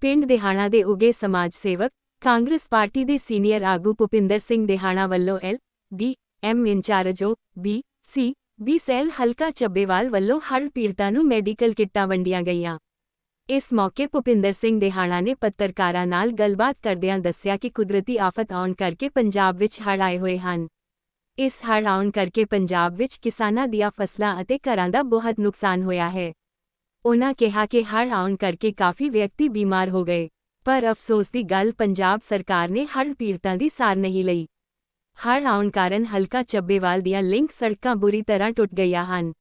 ਪਿੰਡ ਦਿਹਾਣਾ ਦੇ ਉਗੇ ਸਮਾਜ ਸੇਵਕ, ਕਾਂਗਰਸ ਪਾਰਟੀ ਦੇ ਸੀਨੀਅਰ ਆਗੂ ਭੁਪਿੰਦਰ ਸਿੰਘ ਦਿਹਾਣਾ ਵੱਲੋਂ L, D, M in-charge O, B, C B cell ਹਲਕਾ ਚੱਬੇਵਾਲ ਵੱਲੋਂ ਹੜ੍ਹ ਪੀੜਤਾਂ ਨੂੰ ਮੈਡੀਕਲ ਕਿੱਟਾਂ ਵੰਡੀਆਂ ਗਈਆਂ। ਇਸ ਮੌਕੇ ਭੁਪਿੰਦਰ ਸਿੰਘ ਦਿਹਾਣਾ ਨੇ ਪੱਤਰਕਾਰਾਂ ਨਾਲ ਗੱਲਬਾਤ ਕਰਦਿਆਂ ਦੱਸਿਆ ਕਿ ਕੁਦਰਤੀ ਆਫਤ ਆਉਣ ਕਰਕੇ ਪੰਜਾਬ ਵਿੱਚ ਹੜ੍ਹ ਆਏ ਹੋਏ ਹਨ। ਇਸ ਹੜ੍ਹ ਆਉਣ ਕਰਕੇ ਪੰਜਾਬ ਵਿੱਚ ਕਿਸਾਨਾਂ ਦੀਆਂ ਫਸਲਾਂ ਅਤੇ ਘਰਾਂ ਦਾ ਬਹੁਤ ਨੁਕਸਾਨ ਹੋਇਆ ਹੈ। ਉਨ੍ਹਾਂ ਕਿਹਾ ਕਿ ਹੜ੍ਹ ਆਉਣ ਕਰਕੇ ਕਾਫੀ ਵਿਅਕਤੀ ਬਿਮਾਰ ਹੋ ਗਏ, ਪਰ ਅਫਸੋਸ ਦੀ ਗੱਲ ਪੰਜਾਬ ਸਰਕਾਰ ਨੇ ਹੜ੍ਹ ਪੀੜਤਾਂ ਦੀ ਸਾਰ ਨਹੀਂ ਲਈ। ਹੜ੍ਹ ਆਉਣ ਕਾਰਨ ਹਲਕਾ ਚੱਬੇਵਾਲ ਦੀਆਂ ਲਿੰਕ ਸੜਕਾਂ ਬੁਰੀ ਤਰ੍ਹਾਂ ਟੁੱਟ ਗਈਆਂ ਹਨ।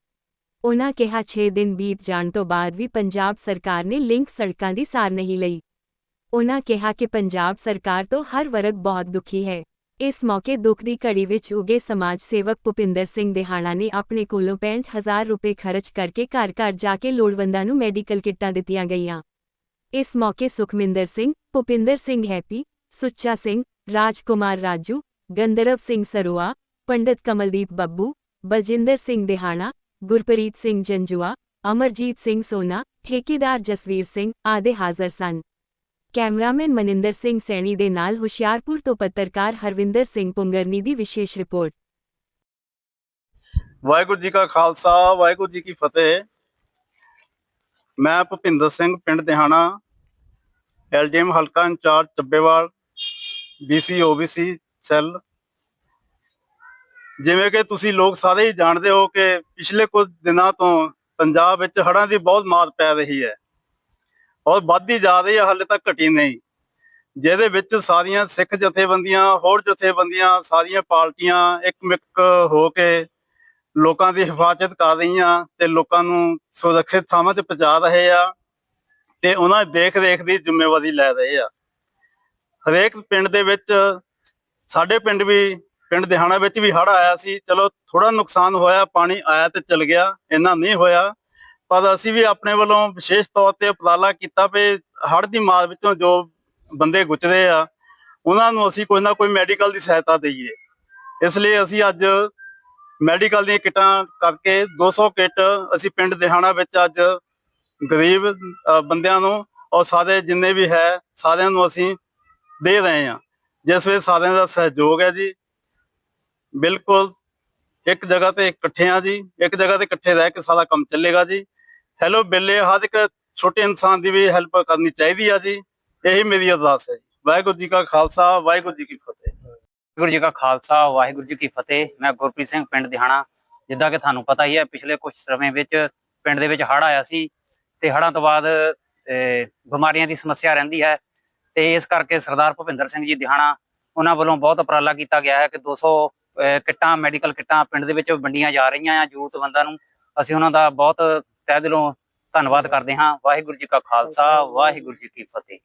ਉਹਨਾਂ ਕਿਹਾ 6 ਦਿਨ ਬੀਤ ਜਾਣ ਤੋਂ ਬਾਅਦ ਵੀ ਪੰਜਾਬ ਸਰਕਾਰ ਨੇ ਲਿੰਕ ਸੜਕਾਂ ਦੀ ਸਾਰ ਨਹੀਂ ਲਈ। ਉਹਨਾਂ ਕਿਹਾ ਕਿ ਪੰਜਾਬ ਸਰਕਾਰ ਤੋਂ ਹਰ ਵਰਗ ਬਹੁਤ ਦੁਖੀ ਹੈ। ਇਸ ਮੌਕੇ ਦੁੱਖ ਦੀ ਘੜੀ ਵਿੱਚ ਉਗੇ ਸਮਾਜ ਸੇਵਕ ਭੁਪਿੰਦਰ ਸਿੰਘ ਦਿਹਾਣਾ ਨੇ ਆਪਣੇ ਕੋਲੋਂ 65000 ਰੁਪਏ ਖਰਚ ਕਰਕੇ ਘਰ ਘਰ ਜਾ ਕੇ ਲੋੜਵੰਦਾਂ ਨੂੰ ਮੈਡੀਕਲ ਕਿੱਟਾਂ ਦਿੱਤੀਆਂ ਗਈਆਂ। ਇਸ ਮੌਕੇ ਸੁਖਮਿੰਦਰ ਸਿੰਘ, ਭੁਪਿੰਦਰ ਸਿੰਘ ਹੈਪੀ, ਸੁੱਚਾ ਸਿੰਘ, ਰਾਜਕੁਮਾਰ ਰਾਜੂ, ਗੰਦਰਵ ਸਿੰਘ ਸਰੋਆ, ਪੰਡਿਤ ਕਮਲਦੀਪ ਬੱਬੂ, ਬਲਜਿੰਦਰ ਸਿੰਘ ਦਿਹਾਣਾ ਗੁਰਪ੍ਰੀਤ ਸਿੰਘ ਜੰਜੂਆ, ਅਮਰਜੀਤ ਸਿੰਘ ਸੋਨਾ, ਠੇਕੇਦਾਰ ਜਸਵੀਰ ਸਿੰਘ ਆਦਿ ਹਾਜ਼ਰ ਸਨ। ਕੈਮਰਾਮੈਨ ਮਨਿੰਦਰ ਸਿੰਘ ਸੈਣੀ ਦੇ ਨਾਲ ਹੁਸ਼ਿਆਰਪੁਰ ਤੋਂ ਪੱਤਰਕਾਰ ਹਰਵਿੰਦਰ ਸਿੰਘ ਪੁੰਗਰਨੀ ਦੀ ਵਿਸ਼ੇਸ਼ ਰਿਪੋਰਟ। ਵਾਹਿਗੁਰੂ ਜੀ ਕਾ ਖਾਲਸਾ, ਵਾਹਿਗੁਰੂ ਜੀ ਕੀ ਫਤਿਹ। ਮੈਂ ਭੁਪਿੰਦਰ ਸਿੰਘ, ਪਿੰਡ ਦਿਹਾਣਾ, ਐਲਡੀਐਮ ਹਲਕਾ in-charge Chabbewal BC OBC cell. ਜਿਵੇਂ ਕਿ ਤੁਸੀਂ ਲੋਕ ਸਾਰੇ ਹੀ ਜਾਣਦੇ ਹੋ ਕਿ ਪਿਛਲੇ ਕੁਝ ਦਿਨਾਂ ਤੋਂ ਪੰਜਾਬ ਵਿੱਚ ਹੜ੍ਹਾਂ ਦੀ ਬਹੁਤ ਮਾਰ ਪੈ ਰਹੀ ਹੈ। ਔਰ ਵੱਧਦੀ ਜਾ ਰਹੀ ਹੈ, ਹਾਲੇ ਤੱਕ ਘਟੀ ਨਹੀਂ। ਜਿਹਦੇ ਵਿੱਚ ਸਾਰੀਆਂ ਸਿੱਖ ਜਥੇਬੰਦੀਆਂ, ਹੋਰ ਜਥੇਬੰਦੀਆਂ, ਸਾਰੀਆਂ ਪਾਰਟੀਆਂ ਇੱਕਮਿਕ ਹੋ ਕੇ ਲੋਕਾਂ ਦੀ ਹਿਫਾਜ਼ਤ ਕਰ ਰਹੀਆਂ ਤੇ ਲੋਕਾਂ ਨੂੰ ਸੁਰੱਖਿਅਤ ਥਾਵਾਂ ਤੇ ਪਹੁੰਚਾ ਰਹੇ ਆ ਤੇ ਉਹਨਾਂ ਦੀ ਦੇਖ ਰੇਖ ਦੀ ਜ਼ਿੰਮੇਵਾਰੀ ਲੈ ਰਹੇ ਆ। ਹਰੇਕ ਪਿੰਡ ਦੇ ਵਿੱਚ, ਸਾਡੇ ਪਿੰਡ ਵੀ, ਪਿੰਡ ਦਿਹਾਣਾ ਵਿੱਚ ਵੀ ਹੜ੍ਹ ਆਇਆ ਸੀ। ਚਲੋ ਥੋੜਾ ਨੁਕਸਾਨ ਹੋਇਆ, ਪਾਣੀ ਆਇਆ ਤੇ ਚਲ ਗਿਆ, ਇੰਨਾ ਨਹੀਂ ਹੋਇਆ। ਪਰ ਅਸੀਂ ਵੀ ਆਪਣੇ ਵੱਲੋਂ ਵਿਸ਼ੇਸ਼ ਤੌਰ ਤੇ ਉਪਰਾਲਾ ਕੀਤਾ ਵੀ ਹੜ੍ਹ ਦੀ ਮਾਰ ਵਿੱਚੋਂ ਜੋ ਬੰਦੇ ਗੁਜ਼ਰੇ ਆ, ਉਹਨਾਂ ਨੂੰ ਅਸੀਂ ਕੋਈ ਨਾ ਕੋਈ ਮੈਡੀਕਲ ਦੀ ਸਹਾਇਤਾ ਦਈਏ। ਇਸ ਲਈ ਅਸੀਂ ਅੱਜ ਮੈਡੀਕਲ ਦੀਆਂ ਕਿੱਟਾਂ ਕਰਕੇ 200 ਕਿੱਟ ਅਸੀਂ ਪਿੰਡ ਦਿਹਾਣਾ ਵਿੱਚ ਅੱਜ ਗਰੀਬ ਬੰਦਿਆਂ ਨੂੰ ਔਰ ਸਾਰੇ ਜਿੰਨੇ ਵੀ ਹੈ, ਸਾਰਿਆਂ ਨੂੰ ਅਸੀਂ ਦੇ ਰਹੇ ਹਾਂ। ਜਿਸ ਵਿੱਚ ਸਾਰਿਆਂ ਦਾ ਸਹਿਯੋਗ ਹੈ ਜੀ। ਬਿਲਕੁਲ ਇੱਕ ਜਗ੍ਹਾ ਤੇ ਇਕੱਠੇ ਆ ਜੀ। ਇੱਕ ਜਗ੍ਹਾ ਤੇ ਇਕੱਠੇ ਰਹਿ ਕੇ ਸਾਰਾ ਕੰਮ ਚੱਲੇਗਾ ਜੀ। ਹੈਲੋ ਬਿੱਲੇ ਹਰ ਇੱਕ ਛੋਟੇ ਇਨਸਾਨ ਦੀ ਵੀ ਹੈਲਪ ਕਰਨੀ ਚਾਹੀਦੀ ਆ ਜੀ। ਇਹੀ ਮੇਰੀ ਅਰਦਾਸ ਹੈ ਜੀ। ਵਾਹਿਗੁਰੂ ਜੀ ਕਾ ਖਾਲਸਾ ਵਾਹਿਗੁਰੂ ਜੀ ਕੀ ਫਤਿਹ। ਵਾਹਿਗੁਰੂ ਜੀ ਕਾ ਖਾਲਸਾ ਵਾਹਿਗੁਰੂ ਜੀ ਕੀ ਫਤਿਹ। ਮੈਂ ਗੁਰਪ੍ਰੀਤ ਸਿੰਘ ਪਿੰਡ ਦਿਹਾਣਾ। ਜਿੱਦਾਂ ਕਿ ਤੁਹਾਨੂੰ ਪਤਾ ਹੀ ਹੈ ਪਿਛਲੇ ਕੁਝ ਸਮੇਂ ਵਿੱਚ ਪਿੰਡ ਦੇ ਵਿੱਚ ਹੜ੍ਹ ਆਇਆ ਸੀ ਤੇ ਹੜ੍ਹਾਂ ਤੋਂ ਬਾਅਦ ਬਿਮਾਰੀਆਂ ਦੀ ਸਮੱਸਿਆ ਰਹਿੰਦੀ ਹੈ। ਤੇ ਇਸ ਕਰਕੇ ਸਰਦਾਰ ਭੁਪਿੰਦਰ ਸਿੰਘ ਜੀ ਦਿਹਾਣਾ ਉਹਨਾਂ ਵੱਲੋਂ ਬਹੁਤ ਉਪਰਾਲਾ ਕੀਤਾ ਗਿਆ ਹੈ ਕਿ 200 ਅਹ, ਕਿੱਟਾਂ ਮੈਡੀਕਲ ਕਿੱਟਾਂ ਪਿੰਡ ਦੇ ਵਿੱਚ ਵੰਡੀਆਂ ਜਾ ਰਹੀਆਂ ਆ ਜ਼ਰੂਰਤਮੰਦਾਂ ਨੂੰ। ਅਸੀਂ ਉਹਨਾਂ ਦਾ ਬਹੁਤ ਤਹਿ ਦਿਲੋਂ ਧੰਨਵਾਦ ਕਰਦੇ ਹਾਂ। ਵਾਹਿਗੁਰੂ ਜੀ ਕਾ ਖਾਲਸਾ ਵਾਹਿਗੁਰੂ ਜੀ ਕੀ ਫਤਿਹ।